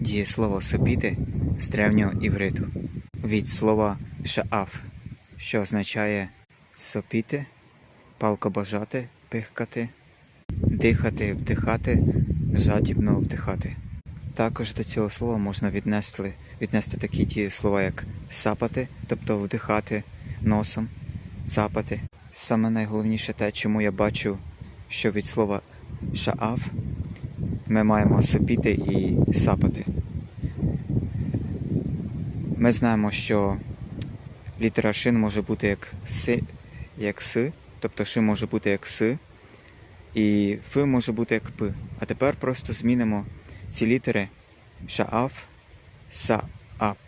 Дієслово сопіти з древнього івриту від слова шааф, що означає сопіти, палко бажати, пихкати, дихати, вдихати, жадібно вдихати. Також до цього слова можна віднести, віднести такі дієслова, як сапати, тобто вдихати носом, цапати. Саме найголовніше те, чому я бачу, що від слова шааф ми маємо сопіти і сапати. Ми знаємо, що літера шин може бути як си, як си, тобто ши може бути як си, і фи може бути як п. А тепер просто змінимо ці літери шааф, саап.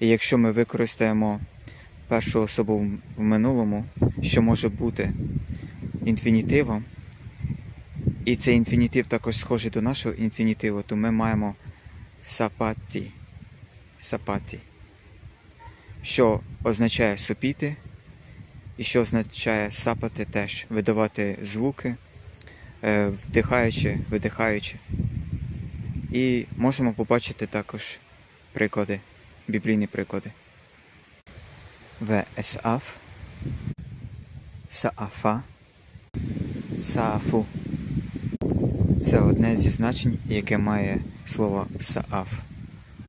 І якщо ми використаємо першу особу в минулому, що може бути інфінітивом, і цей інфінітив також схожий до нашого інфінітиву, то ми маємо сапаті. Сапаті. Що означає сопіти, і що означає сапати теж, видавати звуки, е, вдихаючи, видихаючи. І можемо побачити також приклади, біблійні приклади. ВСАФ, Саафа, Саафу. Це одне зі значень, яке має слово Сааф.